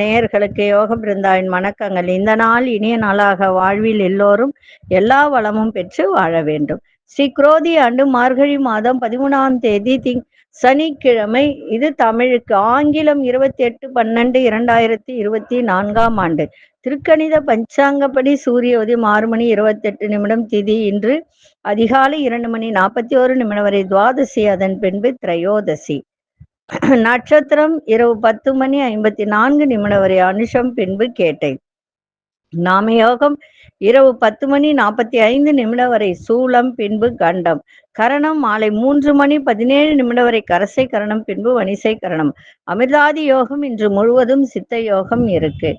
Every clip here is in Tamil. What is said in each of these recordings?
நேயர்களுக்கு யோக பிருந்தாவின் வணக்கங்கள். இந்த நாள் இனிய நாளாக வாழ்வில் எல்லோரும் எல்லா வளமும் பெற்று வாழ வேண்டும். ஸ்ரீ குரோதி ஆண்டு மார்கழி மாதம் பதிமூணாம் தேதி திங் சனிக்கிழமை இது தமிழுக்கு ஆங்கிலம் இருபத்தி எட்டு பன்னெண்டு இரண்டாயிரத்தி இருபத்தி நான்காம் ஆண்டு. திருக்கணித பஞ்சாங்கப்படி சூரிய உதயம் ஆறு மணி இருபத்தெட்டு நிமிடம் திதி இன்று அதிகாலை இரண்டு மணி நாற்பத்தி ஓரு நிமிடம் வரை துவாதசி அதன் பின்பு திரையோதசி. நட்சத்திரம் இரவு பத்து மணி ஐம்பத்தி நான்கு நிமிடம் வரை அனுஷம் பின்பு கேட்டை. நாம யோகம் இரவு பத்து மணி நாற்பத்தி ஐந்து நிமிடம் வரை சூலம் பின்பு கண்டம். கரணம் மாலை மூன்று மணி பதினேழு நிமிடம் வரை கரசை கரணம் பின்பு வணிசை கரணம். அமிர்தாதி யோகம் இன்று முழுவதும் சித்த யோகம் இருக்கு.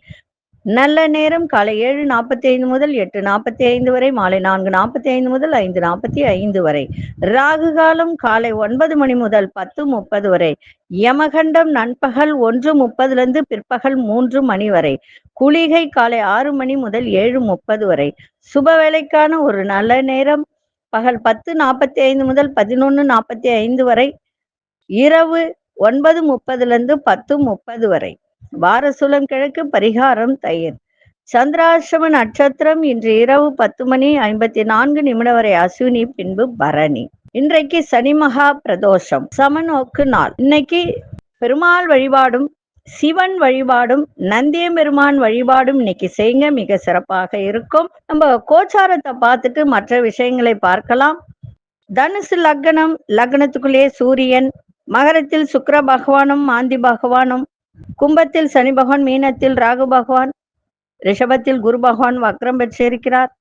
நல்ல நேரம் காலை ஏழு நாற்பத்தி ஐந்து முதல் எட்டு நாற்பத்தி ஐந்து வரை மாலை நான்கு நாற்பத்தி ஐந்து முதல் ஐந்து நாற்பத்தி ஐந்து வரை. ராகு காலம் காலை ஒன்பது மணி முதல் பத்து முப்பது வரை. யமகண்டம் நண்பகல் ஒன்று முப்பதுலேருந்து பிற்பகல் மூன்று மணி வரை. குளிகை காலை ஆறு மணி முதல் ஏழு முப்பது வரை. சுப வேலைக்கான ஒரு நல்ல நேரம். பகல் பத்து நாற்பத்தி ஐந்து முதல் பதினொன்று நாற்பத்தி ஐந்து வரை. இரவு ஒன்பது முப்பதுலேருந்து பத்து முப்பது வரை. வாரசூலம் கிழக்கு பரிகாரம் தயிர். சந்திராசிரம நட்சத்திரம் இன்று இரவு பத்து மணி ஐம்பத்தி நான்கு நிமிடம் வரை அஸ்வினி பின்பு பரணி. இன்றைக்கு சனி மகா பிரதோஷம். சமநோக்கு நாள். இன்னைக்கு பெருமாள் வழிபாடும் சிவன் வழிபாடும் நந்தியம்பெருமான் வழிபாடும் இன்னைக்கு செய்யுங்க மிக சிறப்பாக இருக்கும். நம்ம கோச்சாரத்தை பார்த்துட்டு மற்ற விஷயங்களை பார்க்கலாம். தனுசு லக்னம் லக்னத்துக்குள்ளேயே சூரியன் மகரத்தில் சுக்கர பகவானும் மாந்தி பகவானும் கும்பத்தில் சனி பகவான் மீனத்தில் ராகு பகவான் ரிஷபத்தில் குரு பகவான் வக்ரம் பெற்றிருக்கிறார்.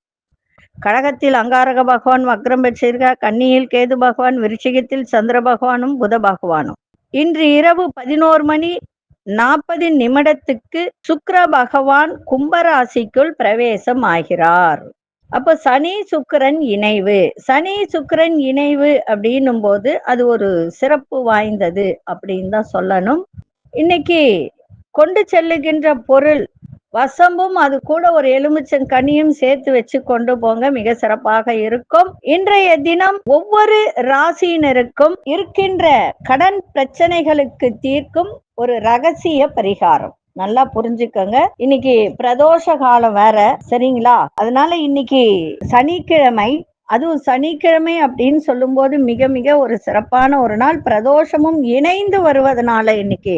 கடகத்தில் அங்காரக பகவான் வக்ரம் பெற்றிருக்கிறார். கன்னியில் கேது பகவான் விருச்சிகத்தில் சந்திர பகவானும் புத பகவானும். இன்று இரவு பதினோரு மணி நாற்பது நிமிடத்துக்கு சுக்கர பகவான் கும்பராசிக்குள் பிரவேசம் ஆகிறார். அப்போ சனி சுக்கிரன் இணைவு. சனி சுக்கரன் இணைவு அப்படின்னும் போது அது ஒரு சிறப்பு வாய்ந்தது அப்படின்னு தான் சொல்லணும். இன்னைக்கு கொண்டு செல்லுகின்ற பொருள் வசம்பும் அது கூட ஒரு எலுமிச்சம் கனியும் சேர்த்து வச்சு கொண்டு போங்க மிக சிறப்பாக இருக்கும். இன்றைய தினம் ஒவ்வொரு ராசியினருக்கும் இருக்கின்ற கடன் பிரச்சனைகளுக்கு தீர்க்கும் ஒரு ரகசிய பரிகாரம். நல்லா புரிஞ்சுக்கோங்க. இன்னைக்கு பிரதோஷ காலம் வேற சரிங்களா? அதனால இன்னைக்கு சனிக்கிழமை அதுவும் சனிக்கிழமை அப்படின்னு சொல்லும்போது மிக மிக ஒரு சிறப்பான ஒரு நாள். பிரதோஷமும் இணைந்து வருவதனால இன்னைக்கு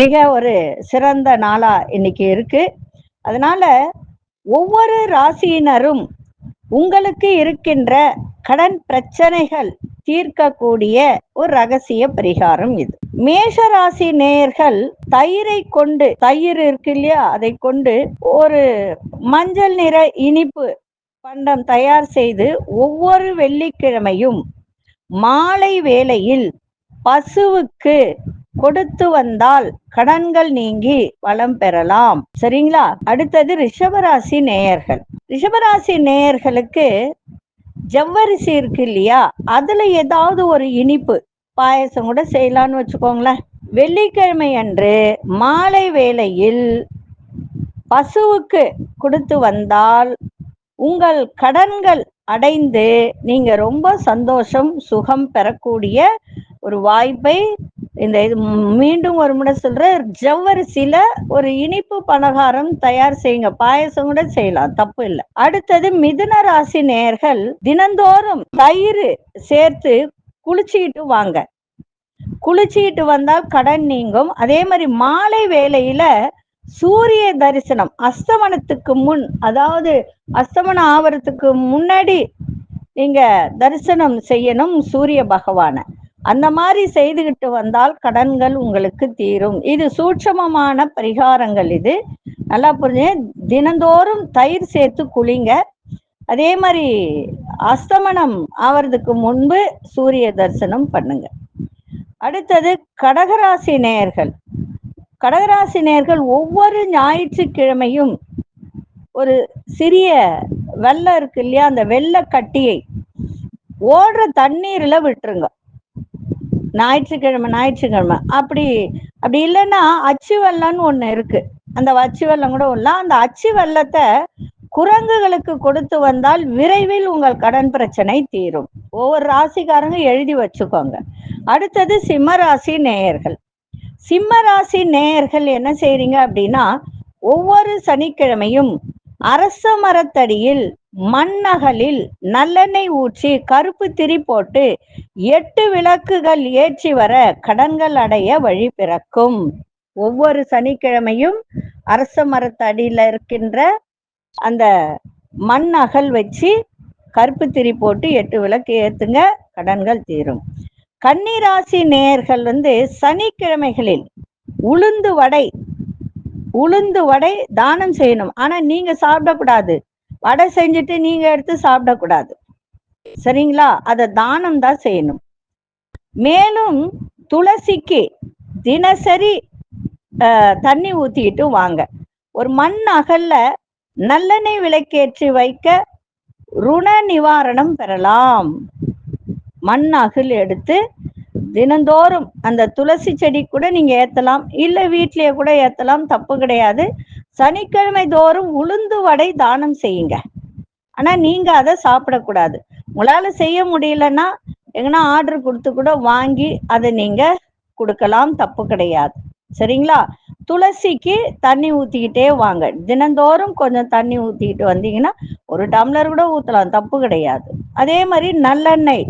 மிக ஒரு சிறந்த நாளா இன்னைக்கு இருக்கு. அதனால ஒவ்வொரு ராசியினரும் உங்களுக்கு இருக்கின்ற கடன் பிரச்சனைகள் தீர்க்கக்கூடிய ஒரு ரகசிய பரிகாரம் இது. மேஷராசி நேயர்கள் தயிரை கொண்டு தயிர் இருக்கு இல்லையா? அதை கொண்டு ஒரு மஞ்சள் நிற இனிப்பு பண்டம் தயார் செய்து ஒவ்வொரு வெள்ளிக்கிழமையும் மாலை வேளையில் பசுவுக்கு கொடுத்து வந்தால் கடன்கள் நீங்கி வளம் பெறலாம். சரிங்களா? அடுத்தது ரிஷபராசி நேயர்கள். ரிஷபராசி நேயர்களுக்கு ஜவ்வரிசி இருக்கு இல்லையா? அதுல ஏதாவது ஒரு இனிப்பு பாயசம் கூட செய்யலான்னு வச்சுக்கோங்களேன். வெள்ளிக்கிழமை அன்று மாலை வேளையில் பசுவுக்கு கொடுத்து வந்தால் உங்கள் கடன்கள் அடைந்து நீங்க ரொம்ப சந்தோஷம் சுகம் பெறக்கூடிய ஒரு வாய்ப்பை இந்த இது மீண்டும் ஒரு முறை சொல்ற ஜவ்வரிசியில ஒரு இனிப்பு பலகாரம் தயார் செய்யுங்க. பாயசம் கூட செய்யலாம். தப்பு இல்லை. அடுத்தது மிதுன ராசி நேயர்கள் தினந்தோறும் தயிர் சேர்த்து குளிச்சுக்கிட்டு வாங்க. குளிச்சுக்கிட்டு வந்தால் கடன் நீங்கும். அதே மாதிரி மாலை வேளையில சூரிய தரிசனம் அஸ்தமனத்துக்கு முன் அதாவது அஸ்தமனம் ஆவறதுக்கு முன்னாடி நீங்க தரிசனம் செய்யணும் சூரிய பகவானை. அந்த மாதிரி செய்துகிட்டு வந்தால் கடன்கள் உங்களுக்கு தீரும். இது சூட்சமமான பரிகாரங்கள் இது. நல்லா புரிஞ்சு? தினந்தோறும் தயிர் சேர்த்து குளிங்க. அதே மாதிரி அஸ்தமனம் ஆவறதுக்கு முன்பு சூரிய தரிசனம் பண்ணுங்க. அடுத்தது கடகராசி நேயர்கள். கடகராசி நேயர்கள் ஒவ்வொரு ஞாயிற்றுக்கிழமையும் ஒரு சிறிய வெள்ளம் இருக்கு இல்லையா? அந்த வெள்ளை கட்டியை ஓடுற தண்ணீர்ல விட்டுருங்க. ஞாயிற்றுக்கிழமை ஞாயிற்றுக்கிழமை. அப்படி அப்படி இல்லைன்னா அச்சு வெள்ளம்னு ஒண்ணு இருக்கு. அந்த அச்சு வெள்ளம் கூட உள்ள அந்த அச்சு வெள்ளத்தை குரங்குகளுக்கு கொடுத்து வந்தால் விரைவில் உங்கள் கடன் பிரச்சனை தீரும். ஒவ்வொரு ராசிக்காரங்க எழுதி வச்சுக்கோங்க. அடுத்தது சிம்ம ராசி நேயர்கள். சிம்ம ராசி நேயர்கள் என்ன செய்றீங்க அப்படின்னா ஒவ்வொரு சனிக்கிழமையும் அரச மரத்தடியில் மண்ணகலில் நல்லெண்ணெய் ஊற்றி கருப்பு திரி போட்டு எட்டு விளக்குகள் ஏற்றி வர கடன்கள் அடைய வழி பிறக்கும். ஒவ்வொரு சனிக்கிழமையும் அரச மரத்தடியில இருக்கின்ற அந்த மண் அகல் வச்சு கருப்பு திரி போட்டு எட்டு விளக்கு ஏத்துங்க கடன்கள் தீரும். கன்னிராசி நேயர்கள் வந்து சனிக்கிழமைகளில் உளுந்து வடை உளுந்து வடை தானம் செய்யணும். ஆனா நீங்க சாப்பிடக்கூடாது. வடை செஞ்சுட்டு நீங்க எடுத்து சாப்பிடக்கூடாது. சரிங்களா? அதை தானம் தான் செய்யணும். மேலும் துளசிக்கு தினசரி தண்ணி ஊத்திட்டு வாங்க. ஒரு மண் அகல்ல நல்லெண்ணெய் விளக்கேற்றி வைக்க ருண நிவாரணம் பெறலாம். மண் அகல் எடுத்து தினந்தோறும் அந்த துளசி செடி கூட நீங்க ஏத்தலாம். இல்ல வீட்லயே கூட ஏத்தலாம். தப்பு கிடையாது. சனிக்கிழமை தோறும் உளுந்து வடை தானம் செய்யுங்க. ஆனா நீங்க அதை சாப்பிடக்கூடாது. உங்களால செய்ய முடியலன்னா எங்கன்னா ஆர்டர் கொடுத்து கூட வாங்கி அதை நீங்க கொடுக்கலாம். தப்பு கிடையாது. சரிங்களா? துளசிக்கு தண்ணி ஊத்திக்கிட்டே வாங்க. தினந்தோறும் கொஞ்சம் தண்ணி ஊத்திக்கிட்டு வந்தீங்கன்னா ஒரு டம்ளர் கூட ஊத்தலாம். தப்பு கிடையாது. அதே மாதிரி நல்லெண்ணெய்.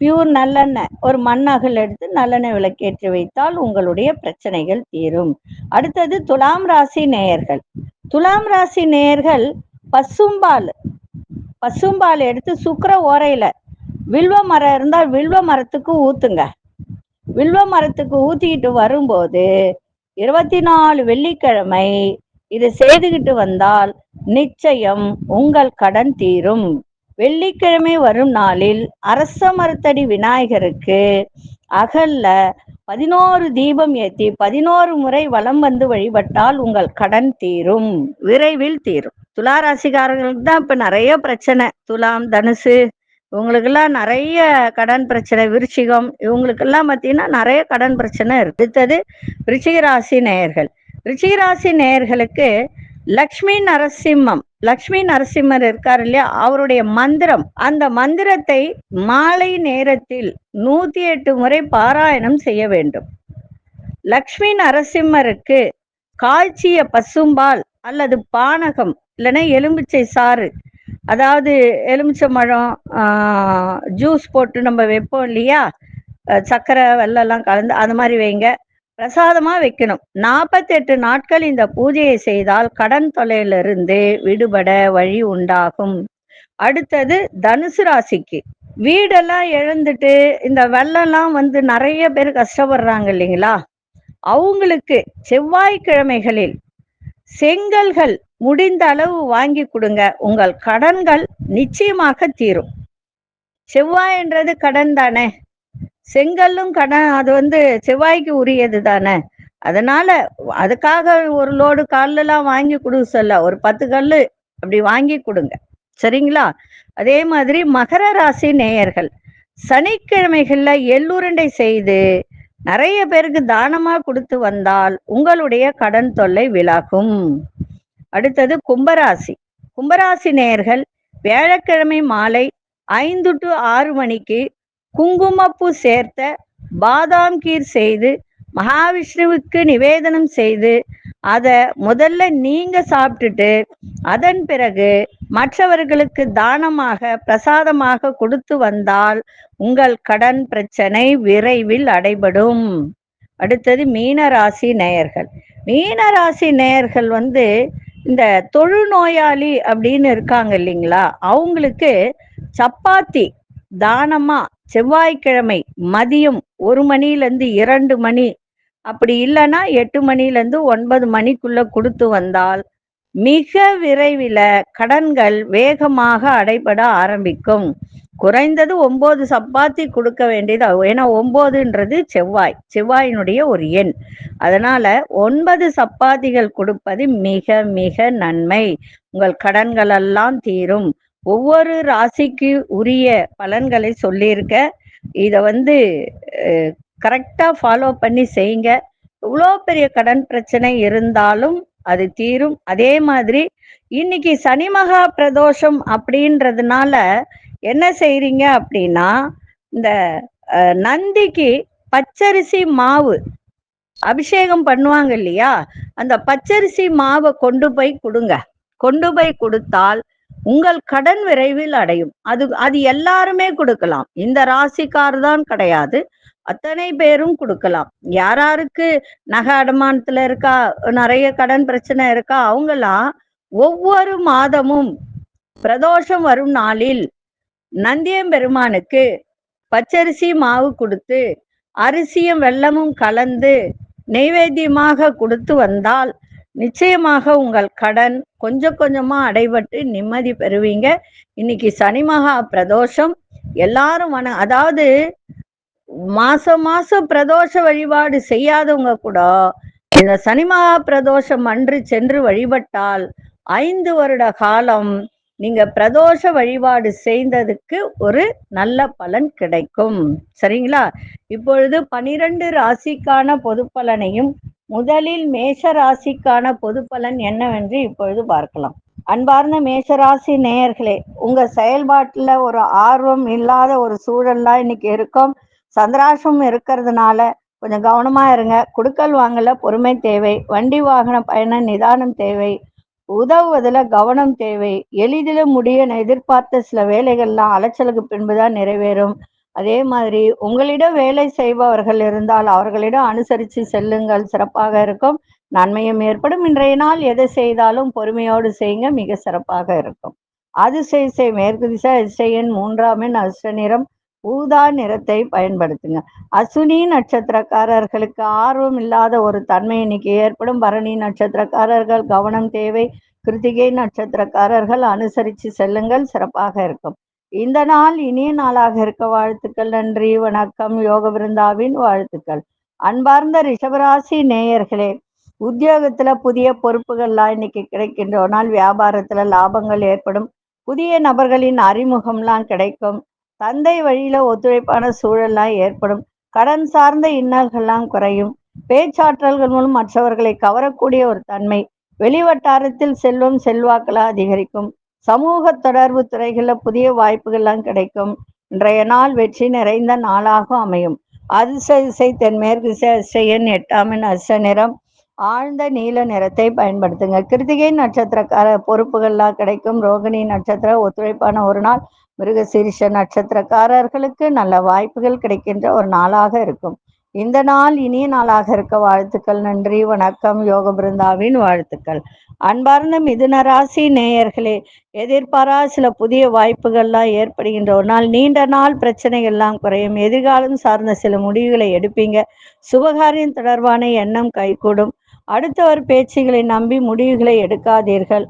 பியூர் நல்லெண்ணெய். ஒரு மண்ணகல் எடுத்து நல்லெண்ணெய் விளக்கேற்றி வைத்தால் உங்களுடைய பிரச்சனைகள் தீரும். அடுத்தது துலாம் ராசி நேயர்கள். துலாம் ராசி நேயர்கள் பசும்பால் பசும்பால் எடுத்து சுக்கர ஓரையில. வில்வ மரம் இருந்தால் வில்வ மரத்துக்கு ஊத்துங்க. வில்வ மரத்துக்கு ஊத்திக்கிட்டு வரும்போது இருபத்தி நாலு வெள்ளிக்கிழமை இது செய்துகிட்டு வந்தால் நிச்சயம் உங்கள் கடன் தீரும். வெள்ளிக்கிழமை வரும் நாளில் அரச மரத்தடி விநாயகருக்கு அகல்ல பதினோரு தீபம் ஏத்தி பதினோரு முறை வலம் வந்து வழிபட்டால் உங்கள் கடன் தீரும். விரைவில் தீரும். துலா ராசிக்காரர்களுக்கு தான் இப்ப நிறைய பிரச்சனை. துலாம் தனுசு இவங்களுக்கெல்லாம் நிறைய கடன் பிரச்சனை. விருச்சிகம் இவங்களுக்கெல்லாம் பார்த்தீங்கன்னா நிறைய கடன் பிரச்சனை இருக்கு. அடுத்தது ராசி நேயர்கள். ரிச்சிக ராசி நேயர்களுக்கு லக்ஷ்மி நரசிம்மம். லக்ஷ்மி நரசிம்மர் இருக்கார் இல்லையா? அவருடைய மந்திரம். அந்த மந்திரத்தை மாலை நேரத்தில் நூத்தி எட்டு முறை பாராயணம் செய்ய வேண்டும். லக்ஷ்மி நரசிம்மருக்கு காய்ச்சிய பசும்பால் அல்லது பானகம் இல்லைன்னா எலுமிச்சை சாறு அதாவது எலுமிச்சம்பழம் ஜூஸ் போட்டு நம்ம வைப்போம் இல்லையா? சக்கரை சர்க்கரை வெல்லம்லாம் கலந்து அது மாதிரி வைங்க. பிரசாதமா வைக்கணும். நாற்பத்தெட்டு நாட்கள் இந்த பூஜையை செய்தால் கடன் தொலையிலிருந்து விடுபட வழி உண்டாகும். அடுத்தது தனுசு ராசிக்கு. வீடெல்லாம் இழந்துட்டு இந்த வெள்ளம்லாம் வந்து நிறைய பேர் கஷ்டப்படுறாங்க இல்லைங்களா? அவங்களுக்கு செவ்வாய்க்கிழமைகளில் செங்கல்கள் முடிந்த அளவு வாங்கி கொடுங்க. உங்கள் கடன்கள் நிச்சயமாக தீரும். செவ்வாய்ன்றது கடன் தானே. செங்கல்லும் கடன் அது வந்து செவ்வாய்க்கு உரியது தானே அதனால அதுக்காக ஒரு லோடு கல்லெல்லாம் வாங்கி கொடுக்க சொல்ல. ஒரு பத்து கல் அப்படி வாங்கி கொடுங்க. சரிங்களா? அதே மாதிரி மகர ராசி நேயர்கள் சனிக்கிழமைகள்ல எள்ளுருண்டை செய்து நிறைய பேருக்கு தானமா கொடுத்து வந்தால் உங்களுடைய கடன் தொல்லை விலகும். அடுத்தது கும்பராசி. கும்பராசி நேயர்கள் வியாழக்கிழமை மாலை ஐந்து டு ஆறு மணிக்கு குங்குமப்பூ சேர்த்த பாதாம் கீர் செய்து மகாவிஷ்ணுவுக்கு நிவேதனம் செய்து அதை முதல்ல நீங்க சாப்பிட்டுட்டு அதன் பிறகு மற்றவர்களுக்கு தானமாக பிரசாதமாக கொடுத்து வந்தால் உங்கள் கடன் பிரச்சனை விரைவில் அடைபடும். அடுத்தது மீனராசி நேயர்கள். மீனராசி நேயர்கள் வந்து இந்த தொழுநோயாளி அப்படின்னு இருக்காங்க இல்லைங்களா? அவங்களுக்கு சப்பாத்தி தானமா செவ்வாய்க்கிழமை மதியம் ஒரு மணிலேருந்து இரண்டு மணி. அப்படி இல்லைன்னா எட்டு மணிலேருந்து ஒன்பது மணிக்குள்ள கொடுத்து வந்தால் மிக விரைவில் கடன்கள் வேகமாக அடைபட ஆரம்பிக்கும். குறைந்தது ஒன்பது சப்பாத்தி கொடுக்க வேண்டியது ஏன்னா ஒன்பதுன்றது செவ்வாய். செவ்வாயினுடைய ஒரு எண். அதனால ஒன்பது சப்பாத்திகள் கொடுப்பது மிக மிக நன்மை. உங்கள் கடன்கள் எல்லாம் தீரும். ஒவ்வொரு ராசிக்கு உரிய பலன்களை சொல்லியிருக்க. இதை வந்து கரெக்டாக ஃபாலோ பண்ணி செய்யுங்க. இவ்வளோ பெரிய கடன் பிரச்சனை இருந்தாலும் அது தீரும். அதே மாதிரி இன்னைக்கு சனி மகா பிரதோஷம் அப்படின்றதுனால என்ன செய்றீங்க அப்படின்னா இந்த நந்திக்கு பச்சரிசி மாவு அபிஷேகம் பண்ணுவாங்க இல்லையா? அந்த பச்சரிசி மாவை கொண்டு போய் கொடுங்க. கொண்டு போய் கொடுத்தால் உங்கள் கடன் விரைவில் அடையும். அது அது எல்லாருமே கொடுக்கலாம். இந்த ராசிக்கார் தான் கிடையாது. அத்தனை பேரும் கொடுக்கலாம். யாராருக்கு நகை அடமானத்துல இருக்கா நிறைய கடன் பிரச்சனை இருக்கா அவங்களாம் ஒவ்வொரு மாதமும் பிரதோஷம் வரும் நாளில் நந்தியம் பெருமானுக்கு பச்சரிசி மாவு கொடுத்து அரிசியும் வெல்லமும் கலந்து நெய்வேத்தியமாக கொடுத்து வந்தால் நிச்சயமாக உங்கள் கடன் கொஞ்சம் கொஞ்சமா அடைபட்டு நிம்மதி பெறுவீங்க. இன்னைக்கு சனி மகா பிரதோஷம். எல்லாரும் வன அதாவது மாசம் மாசம் பிரதோஷ வழிபாடு செய்யாதவங்க கூட இந்த சனி மகா பிரதோஷம் அன்று சென்று வழிபட்டால் ஐந்து வருட காலம் நீங்க பிரதோஷ வழிபாடு செய்ததுக்கு ஒரு நல்ல பலன் கிடைக்கும். சரிங்களா? இப்பொழுது பனிரெண்டு ராசிக்கான பொது பலனையும் முதலில் மேஷராசிக்கான பொது பலன் என்னவென்று இப்பொழுது பார்க்கலாம். அன்பார்ந்த மேஷராசி நேயர்களே உங்க செயல்பாட்டுல ஒரு ஆர்வம் இல்லாத ஒரு சூழல்லாம் இன்னைக்கு இருக்கும். சந்திராசம் இருக்கிறதுனால கொஞ்சம் கவனமா இருங்க. குடுக்கல் வாங்கல பொறுமை தேவை. வண்டி வாகன பயண நிதானம் தேவை. உதவுவதில் கவனம் தேவை. எளிதில முடிய எதிர்பார்த்த சில வேலைகள்லாம் அலைச்சலுக்கு பின்புதான் நிறைவேறும். அதே மாதிரி உங்களிடம் வேலை செய்பவர்கள் இருந்தால் அவர்களிடம் அனுசரித்து செல்லுங்கள். சிறப்பாக இருக்கும். நன்மையும் ஏற்படும். இன்றைய நாள் எதை செய்தாலும் பொறுமையோடு செய்யுங்க. மிக சிறப்பாக இருக்கும். அதிசய செய் மேற்கு திசை அதிசயன் மூன்றாம் எண் அஷ்ட நிறம் ஊதா நிறத்தை பயன்படுத்துங்க. அசுனி நட்சத்திரக்காரர்களுக்கு ஆர்வம் இல்லாத ஒரு தன்மை இன்னைக்கு ஏற்படும். பரணி நட்சத்திரக்காரர்கள் கவனம் தேவை. கிருத்திகை நட்சத்திரக்காரர்கள் அனுசரித்து செல்லுங்கள். சிறப்பாக இருக்கும். இந்த நாள் இனிய நாளாக இருக்க வாழ்த்துக்கள் நன்றி வணக்கம் யோக விருந்தாவின் வாழ்த்துக்கள். அன்பார்ந்த ரிஷபராசி நேயர்களே உத்தியோகத்துல புதிய பொறுப்புகள்லாம் இன்னைக்கு கிடைக்கின்ற வியாபாரத்துல லாபங்கள் ஏற்படும். புதிய நபர்களின் அறிமுகம்லாம் கிடைக்கும். தந்தை வழியில ஒத்துழைப்பான சூழல்லாம் ஏற்படும். கடன் சார்ந்த இன்னல்கள்லாம் குறையும். பேச்சாற்றல்கள் மூலம் மற்றவர்களை கவரக்கூடிய ஒரு தன்மை. வெளிவட்டாரத்தில் செல்வம் செல்வாக்கெல்லாம் அதிகரிக்கும். சமூக தொடர்பு துறைகளில் புதிய வாய்ப்புகள்லாம் கிடைக்கும். இன்றைய நாள் வெற்றி நிறைந்த நாளாக அமையும். அதிர்ஷ்ட திசை தென்மேற்கு திசை எட்டாமின் அதிர்ஷ்ட நிறம். ஆழ்ந்த நீல நிறத்தை பயன்படுத்துங்க. கிருத்திகை நட்சத்திரக்கார பொறுப்புகள்லாம் கிடைக்கும். ரோகிணி நட்சத்திர ஒத்துழைப்பான ஒரு நாள். மிருகசீரிஷ நட்சத்திரக்காரர்களுக்கு நல்ல வாய்ப்புகள் கிடைக்கின்ற ஒரு நாளாக இருக்கும். இந்த நாள் இனிய நாளாக இருக்க வாழ்த்துக்கள். நன்றி வணக்கம். யோக பிருந்தாவின் வாழ்த்துக்கள். அன்பார்ந்த மிதுன ராசி நேயர்களே எதிர்பாரா சில புதிய வாய்ப்புகள்லாம் ஏற்படுகின்ற ஒரு நாள். நீண்ட நாள் பிரச்சனைகள்லாம் குறையும். எதிர்காலம் சார்ந்த சில முடிவுகளை எடுப்பீங்க. சுபகாரியம் தொடர்பான எண்ணம் கைகூடும். அடுத்தவர் பேச்சுகளை நம்பி முடிவுகளை எடுக்காதீர்கள்.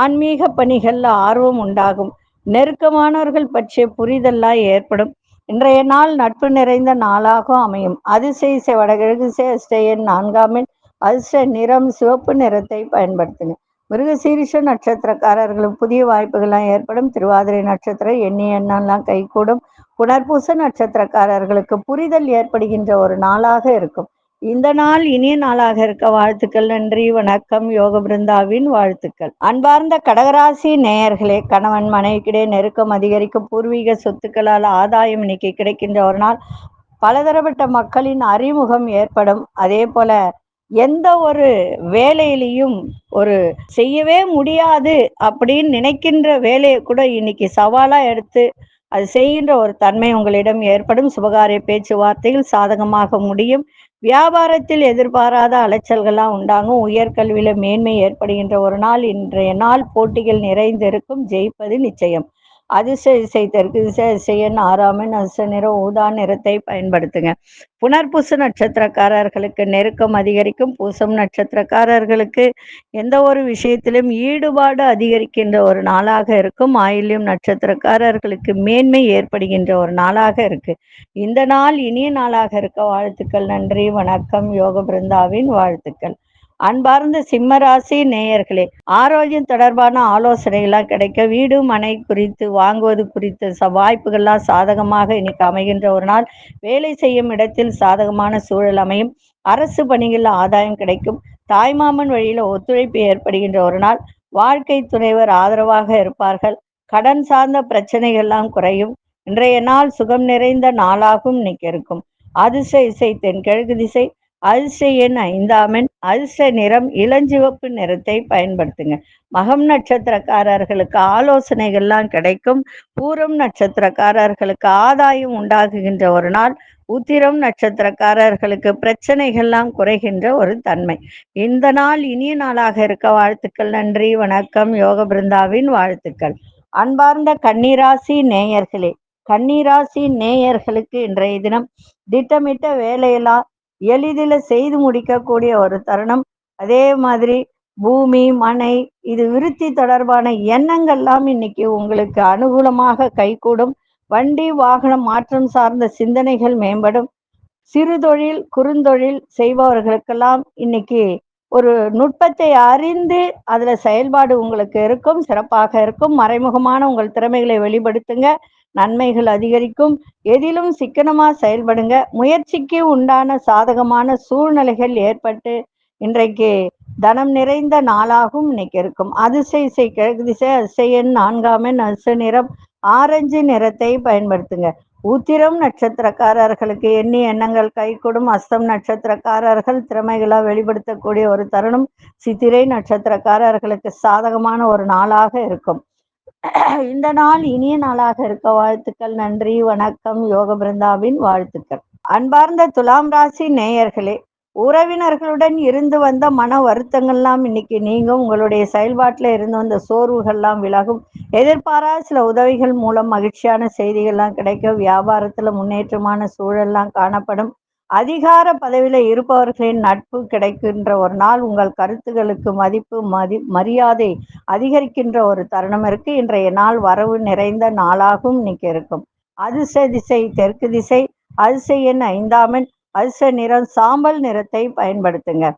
ஆன்மீக பணிகளில் ஆர்வம் உண்டாகும். நெருக்கமானவர்கள் பற்றிய புரிதல்லாம் ஏற்படும். இன்றைய நாள் நட்பு நிறைந்த நாளாக அமையும். அதிசய வடகிழக்கு சேஷ்டையன் நான்காம் அதிர்ஷ்ட நிறம் சிவப்பு நிறத்தை பயன்படுத்துங்க மிருகசீரிஷ நட்சத்திரக்காரர்களும் புதிய வாய்ப்புகள்லாம் ஏற்படும். திருவாதிரை நட்சத்திரம் எண்ணி எண்ணெல்லாம் கைகூடும். புனர்பூச நட்சத்திரக்காரர்களுக்கு புரிதல் ஏற்படுகின்ற ஒரு நாளாக இருக்கும். இந்த நாள் இனிய நாளாக இருக்க வாழ்த்துக்கள் நன்றி வணக்கம். யோக பிருந்தாவின் வாழ்த்துக்கள். அன்பார்ந்த கடகராசி நேயர்களே கணவன் மனைவிக்கிடையே நெருக்கம் அதிகரிக்கும் பூர்வீக சொத்துக்களால் ஆதாயம் இன்னைக்கு கிடைக்கின்ற ஒரு நாள். பலதரப்பட்ட மக்களின் அறிமுகம் ஏற்படும். அதே போல எந்த ஒரு வேலையிலையும் ஒரு செய்யவே முடியாது அப்படின்னு நினைக்கின்ற வேலையை கூட இன்னைக்கு சவாலா எடுத்து அது செய்கின்ற ஒரு தன்மை உங்களிடம் ஏற்படும். சுபகாரிய பேச்சுவார்த்தையில் சாதகமாக முடியும். வியாபாரத்தில் எதிர்பாராத அலைச்சல்கள்லாம் உண்டாகும். உயர்கல்வியில மேன்மை ஏற்படுகின்ற ஒரு நாள். இன்றைய நாள் போட்டிகள் நிறைந்திருக்கும். ஜெயிப்பது நிச்சயம். அதிர்ஷ்ட இசை தெற்கு திசை இசையன் ஆறாமன் நிறம் ஊதா நிறத்தை பயன்படுத்துங்க. புனர்பூச நட்சத்திரக்காரர்களுக்கு நெருக்கம் அதிகரிக்கும். பூசம் நட்சத்திரக்காரர்களுக்கு எந்த ஒரு விஷயத்திலும் ஈடுபாடு அதிகரிக்கின்ற ஒரு நாளாக இருக்கும். ஆயில்யம் நட்சத்திரக்காரர்களுக்கு மேன்மை ஏற்படுகின்ற ஒரு நாளாக இருக்கு. இந்த நாள் இனிய நாளாக இருக்க. வாழ்த்துக்கள் நன்றி வணக்கம். யோக பிருந்தாவின் வாழ்த்துக்கள். அன்பார்ந்த சிம்மராசி நேயர்களே ஆரோக்கியம் தொடர்பான ஆலோசனைகள்லாம் கிடைக்க வீடு மனை குறித்து வாங்குவது குறித்த ச வாய்ப்புகள்லாம் சாதகமாக இன்னைக்கு அமைகின்ற ஒரு நாள். வேலை செய்யும் இடத்தில் சாதகமான சூழல் அமையும். அரசு பணிகளில் ஆதாயம் கிடைக்கும். தாய்மாமன் வழியில ஒத்துழைப்பு ஏற்படுகின்ற ஒரு நாள். வாழ்க்கை துணைவர் ஆதரவாக இருப்பார்கள். கடன் சார்ந்த பிரச்சனைகள்லாம் குறையும். இன்றைய நாள் சுகம் நிறைந்த நாளாகவும் இன்னைக்கு இருக்கும். அதிர்ஷ்ட இசை தென்கிழக்கு திசை அதிர்ஷ்ட எண் ஐந்தாமின் அல்ச நிறம் இளஞ்சிவப்பு நிறத்தை பயன்படுத்துங்க. மகம் நட்சத்திரக்காரர்களுக்கு ஆலோசனைகள்லாம் கிடைக்கும். பூரம் நட்சத்திரக்காரர்களுக்கு ஆதாயம் உண்டாகுகின்ற ஒரு நாள். உத்திரம் நட்சத்திரக்காரர்களுக்கு பிரச்சனைகள்லாம் குறைகின்ற ஒரு தன்மை. இந்த நாள் இனிய நாளாக இருக்க வாழ்த்துக்கள் நன்றி வணக்கம். யோக பிருந்தாவின் வாழ்த்துக்கள். அன்பார்ந்த கன்னிராசி நேயர்களே கன்னிராசி நேயர்களுக்கு இன்றைய தினம் திட்டமிட்ட வேலையெல்லாம் எளிதில் செய்து முடிக்கக்கூடிய ஒரு தருணம். அதே மாதிரி பூமி மனை இது விருத்தி தொடர்பான எண்ணங்கள்லாம் இன்னைக்கு உங்களுக்கு அனுகூலமாக கைகூடும். வண்டி வாகனம் மாற்றம் சார்ந்த சிந்தனைகள் மேம்படும். சிறு தொழில் குறுந்தொழில் செய்பவர்களுக்கெல்லாம் இன்னைக்கு ஒரு நுட்பத்தை அறிந்து அதுல செயல்பாடு உங்களுக்கு இருக்கும் சிறப்பாக இருக்கும். மறைமுகமான உங்கள் திறமைகளை வெளிப்படுத்துங்க. நன்மைகள் அதிகரிக்கும். எதிலும் சிக்கனமா செயல்படுங்க. முயற்சிக்கு உண்டான சாதகமான சூழ்நிலைகள் ஏற்பட்டு இன்றைக்கு தனம் நிறைந்த நாளாகவும் இன்னைக்கு இருக்கும். அதிசய இசை கிழக்கு திசை அதிசயன் நான்காமன் நிறம் ஆரஞ்சு நிறத்தை பயன்படுத்துங்க. உத்திரம் நட்சத்திரக்காரர்களுக்கு எண்ணி எண்ணங்கள் கைகூடும். அஸ்தம் நட்சத்திரக்காரர்கள் திறமைகளை வெளிப்படுத்தக்கூடிய ஒரு தருணம். சித்திரை நட்சத்திரக்காரர்களுக்கு சாதகமான ஒரு நாளாக இருக்கும். இந்த நாள் இனிய நாளாக இருக்க வாழ்த்துக்கள் நன்றி வணக்கம் யோக பிருந்தாவின் வாழ்த்துக்கள். அன்பார்ந்த துலாம் ராசி நேயர்களே உறவினர்களுடன் இருந்து வந்த மன வருத்தங்கள்லாம் இன்னைக்கு நீங்க உங்களுடைய செயல்பாட்டில் இருந்து வந்த சோர்வுகள்லாம் விலகும். எதிர்பாரா சில உதவிகள் மூலம் மகிழ்ச்சியான செய்திகள்லாம் கிடைக்கும். வியாபாரத்துல முன்னேற்றமான சூழல்லாம் காணப்படும். அதிகார பதவியில இருப்பவர்களின் நட்பு கிடைக்கின்ற ஒரு நாள் உங்கள் கருத்துகளுக்கு மதிப்பு மதி மரியாதை அதிகரிக்கின்ற ஒரு தருணம் இருக்கு. இன்றைய நாள் வரவு நிறைந்த நாளாகவும் இன்னைக்கு இருக்கும். அதிசய திசை தெற்கு திசை அதிசயன் எண் ஐந்தாமன் அதிர்ஷ்ட நிறம் சாம்பல் நிறத்தை பயன்படுத்துங்க.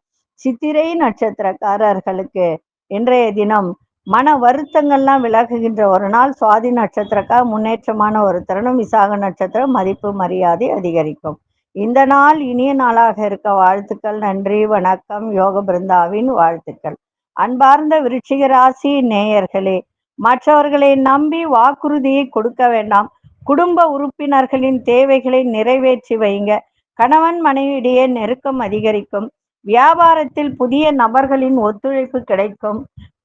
சித்திரை நட்சத்திரக்காரர்களுக்கு இன்றைய தினம் மன வருத்தங்கள்லாம் விலகுகின்ற ஒரு நாள். சுவாதி நட்சத்திரக்கார் முன்னேற்றமான ஒரு தருணம். விசாக நட்சத்திரம் மதிப்பு மரியாதை அதிகரிக்கும். இந்த நாள் இனிய நாளாக இருக்க வாழ்த்துக்கள் நன்றி வணக்கம். யோக பிருந்தாவின் வாழ்த்துக்கள். அன்பார்ந்த விருச்சிக ராசி நேயர்களே மற்றவர்களை நம்பி வாக்குறுதியை கொடுக்க வேண்டாம். குடும்ப உறுப்பினர்களின் தேவைகளை நிறைவேற்றி வைங்க. கணவன் மனைவியிடையே நெருக்கம் அதிகரிக்கும். வியாபாரத்தில் புதிய நபர்களின் ஒத்துழைப்பு கிடைக்கும்.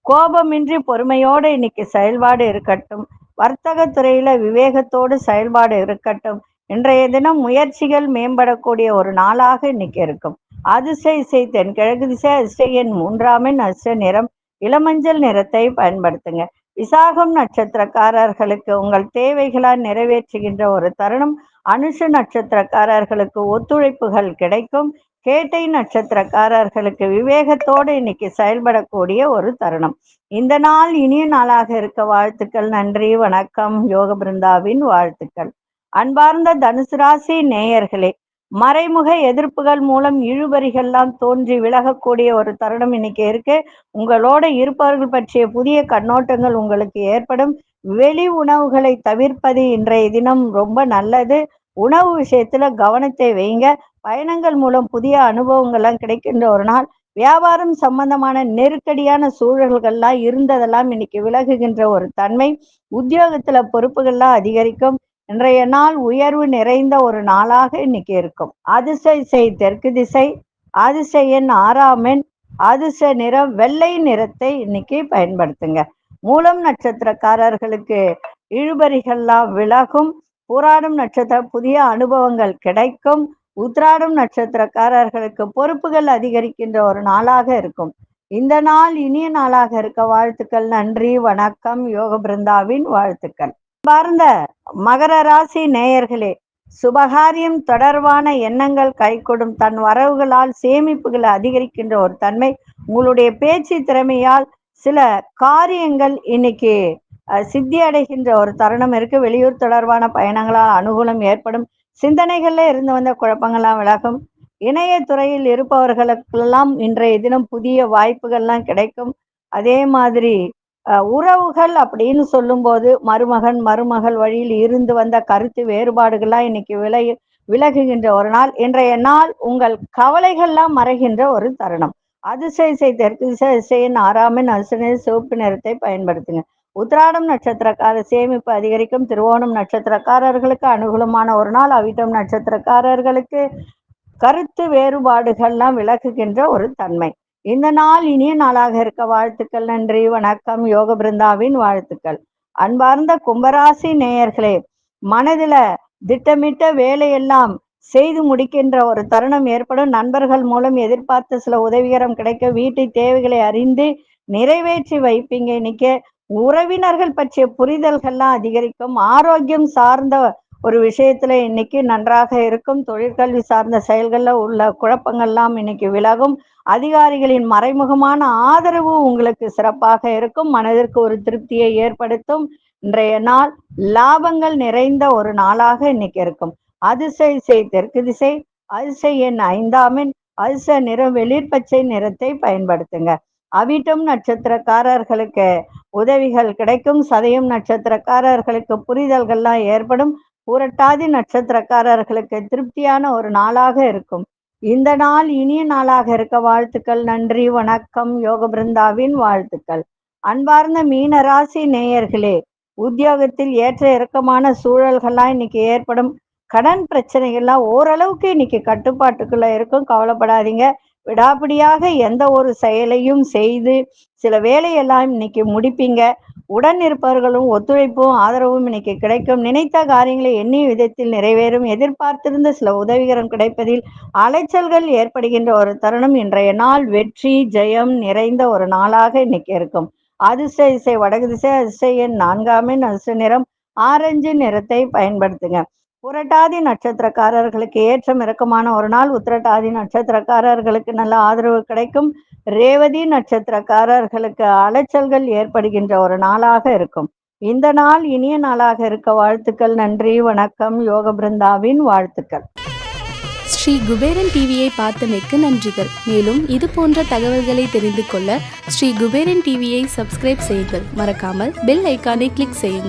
கோபமின்றி பொறுமையோடு இன்னைக்கு செயல்பாடு இருக்கட்டும். வர்த்தக துறையில விவேகத்தோடு செயல்பாடு இருக்கட்டும். இன்றைய தினம் முயற்சிகள் மேம்படக்கூடிய ஒரு நாளாக இன்னைக்கு இருக்கும். அதிசய இசை தென்கிழக்கு திசை அதிசய எண் மூன்றாமின் அதிர்ஷ்ட நிறம் இளமஞ்சள் நிறத்தை பயன்படுத்துங்க. விசாகம் நட்சத்திரக்காரர்களுக்கு உங்கள் தேவைகளால் நிறைவேற்றுகின்ற ஒரு தருணம் அனுஷ நட்சத்திரக்காரர்களுக்கு ஒத்துழைப்புகள் கிடைக்கும். கேட்டை நட்சத்திரக்காரர்களுக்கு விவேகத்தோடு இன்னைக்கு செயல்படக்கூடிய ஒரு தருணம். இந்த நாள் இனிய நாளாக இருக்க வாழ்த்துக்கள் நன்றி வணக்கம். யோக பிருந்தாவின் வாழ்த்துக்கள். அன்பார்ந்த தனுசு ராசி நேயர்களே மறைமுக எதிர்ப்புகள் மூலம் இழுபறிகள்லாம் தோன்றி விலகக்கூடிய ஒரு தருணம் இன்னைக்கு இருக்கு. உங்களோட இருப்பவர்கள் பற்றிய புதிய கண்ணோட்டங்கள் உங்களுக்கு ஏற்படும். வெளி உணவுகளை தவிர்ப்பது இன்றைய தினம் ரொம்ப நல்லது. உணவு விஷயத்துல கவனத்தை வைங்க. பயணங்கள் மூலம் புதிய அனுபவங்கள்லாம் கிடைக்கின்ற ஒரு நாள். வியாபாரம் சம்பந்தமான நெருக்கடியான சூழல்கள்லாம் இருந்ததெல்லாம் இன்னைக்கு விலகுகின்ற ஒரு தன்மை. உத்தியோகத்துல பொறுப்புகள்லாம் அதிகரிக்கும். இன்றைய நாள் உயர்வு நிறைந்த ஒரு நாளாக இன்னைக்கு இருக்கும். அதிசய இசை தெற்கு திசை அதிசயன் எண் அதிசய நிறம் வெள்ளை நிறத்தை இன்னைக்கு பயன்படுத்துங்க. மூலம் நட்சத்திரக்காரர்களுக்கு இழுபறிகள்லாம் விலகும் போராடும் நட்சத்திர புதிய அனுபவங்கள் கிடைக்கும் உத்ராடம் நட்சத்திரக்காரர்களுக்கு பொறுப்புகள் அதிகரிக்கின்ற ஒரு நாளாக இருக்கும். இந்த நாள் இனிய நாளாக இருக்க வாழ்த்துக்கள். நன்றி வணக்கம் யோக பிருந்தாவின் வாழ்த்துக்கள். பார்ந்த மகர ராசி நேயர்களே சுபகாரியம் தொடர்பான எண்ணங்கள் கைகொடும். தன் வரவுகளால் சேமிப்புகளை அதிகரிக்கின்ற ஒரு தன்மை உங்களுடைய பேச்சு திறமையால் சில காரியங்கள் இன்னைக்கு சித்தி அடைகின்ற ஒரு தருணம் இருக்கு. வெளியூர் தொடர்பான பயணங்களால் அனுகூலம் ஏற்படும். சிந்தனைகள்ல இருந்து வந்த குழப்பங்கள்லாம் விலகும். இணைய துறையில் இருப்பவர்களுக்கெல்லாம் இன்றைய தினம் புதிய வாய்ப்புகள்லாம் கிடைக்கும். அதே மாதிரி உறவுகள் அப்படின்னு சொல்லும்போது மருமகன் மருமகள் வழியில் இருந்து வந்த கருத்து வேறுபாடுகள்லாம் இன்னைக்கு விலகி விலகுகின்ற ஒரு நாள். இன்றைய நாள் உங்கள் கவலைகள்லாம் மறைகின்ற ஒரு தருணம். அதிசய தெற்கு திசை அதிசயின் ஆறாமின் அரிசனை சிவப்பு நிறத்தை பயன்படுத்துங்க. உத்ராடம் நட்சத்திரக்கார சேமிப்பு அதிகரிக்கும். திருவோணம் நட்சத்திரக்காரர்களுக்கு அனுகூலமான ஒரு நாள். அவிட்டம் நட்சத்திரக்காரர்களுக்கு கருத்து வேறுபாடுகள்லாம் விளக்குகின்ற ஒரு தன்மை. இந்த நாள் இனிய நாளாக இருக்க வாழ்த்துக்கள் நன்றி வணக்கம் யோக பிருந்தாவின் வாழ்த்துக்கள். அன்பார்ந்த கும்பராசி நேயர்களே மனதில திட்டமிட்ட வேலையெல்லாம் செய்து முடிக்கின்ற ஒரு தருணம் ஏற்படும். நண்பர்கள் மூலம் எதிர்பார்த்த சில உதவிகரம் கிடைக்க வீட்டு தேவைகளை அறிந்து நிறைவேற்றி வைப்பீங்க. இன்னைக்கு உறவினர்கள் பற்றிய புரிதல்கள்லாம் அதிகரிக்கும். ஆரோக்கியம் சார்ந்த ஒரு விஷயத்துல இன்னைக்கு நன்றாக இருக்கும். தொழிற்கல்வி சார்ந்த செயல்கள்ல உள்ள குழப்பங்கள்லாம் இன்னைக்கு விலகும். அதிகாரிகளின் மறைமுகமான ஆதரவு உங்களுக்கு சிறப்பாக இருக்கும். மனதிற்கு ஒரு திருப்தியை ஏற்படுத்தும். இன்றைய நாள் லாபங்கள் நிறைந்த ஒரு நாளாக இன்னைக்கு இருக்கும். அதிசய செய் தெற்கு திசை அதிசை எண் ஐந்தாமின் அதிச நிறம் வெளிர் பச்சை நிறத்தை பயன்படுத்துங்க. அவிட்டம் நட்சத்திரக்காரர்களுக்கு உதவிகள் கிடைக்கும். சதயம் நட்சத்திரக்காரர்களுக்கு புரிதல்கள்லாம் ஏற்படும். புரட்டாதி நட்சத்திரக்காரர்களுக்கு திருப்தியான ஒரு நாளாக இருக்கும். இந்த நாள் இனிய நாளாக இருக்க வாழ்த்துக்கள். நன்றி வணக்கம். யோக பிருந்தாவின் வாழ்த்துக்கள். அன்பார்ந்த மீன ராசி நேயர்களே உத்தியோகத்தில் ஏற்ற இறக்கமான சூழல்கள்லாம் இன்னைக்கு ஏற்படும். கடன் பிரச்சனைகள்லாம் ஓரளவுக்கு இன்னைக்கு கட்டுப்பாட்டுக்குள்ள இருக்கும். கவலைப்படாதீங்க. விடாபிடியாக எந்த ஒரு செயலையும் செய்து சில வேலையெல்லாம் இன்னைக்கு முடிப்பீங்க. உடன் இருப்பவர்களும் ஒத்துழைப்பும் ஆதரவும் இன்னைக்கு கிடைக்கும். நினைத்த காரியங்களை எண்ணிய விதத்தில் நிறைவேறும். எதிர்பார்த்திருந்த சில உதவிகரம் கிடைப்பதில் அலைச்சல்கள் ஏற்படுகின்ற ஒரு தருணம். இன்றைய நாள் வெற்றி ஜெயம் நிறைந்த ஒரு நாளாக இன்னைக்கு இருக்கும். அதிர்ஷ்ட இசை வடகு திசை அதிர்ஷ்ட எண் நான்காமின் அதிர்ஷ்ட நிறம் ஆரஞ்சு நிறத்தை பயன்படுத்துங்க. புரட்டாதி நட்சத்திரக்காரர்களுக்கு ஏற்றம் இறக்கமான ஒரு நாள் உத்திரட்டாதி நட்சத்திரக்காரர்களுக்கு நல்ல ஆதரவு கிடைக்கும். ரேவதி நட்சத்திரக்காரர்களுக்கு அலைச்சல்கள் ஏற்படுகின்ற ஒரு நாளாக இருக்கும். இந்த நாள் இனிய நாளாக இருக்க வாழ்த்துக்கள். நன்றி வணக்கம். யோக பிருந்தாவின் வாழ்த்துக்கள். ஸ்ரீ குபேரன் டிவியை பார்த்தமைக்கு நன்றிகள். மேலும் இது போன்ற தகவல்களை தெரிந்து கொள்ள ஸ்ரீ குபேரன் டிவியை சப்ஸ்கிரைப் செய்யுங்கள். மறக்காமல் பெல் ஐக்கானை கிளிக் செய்யுங்கள்.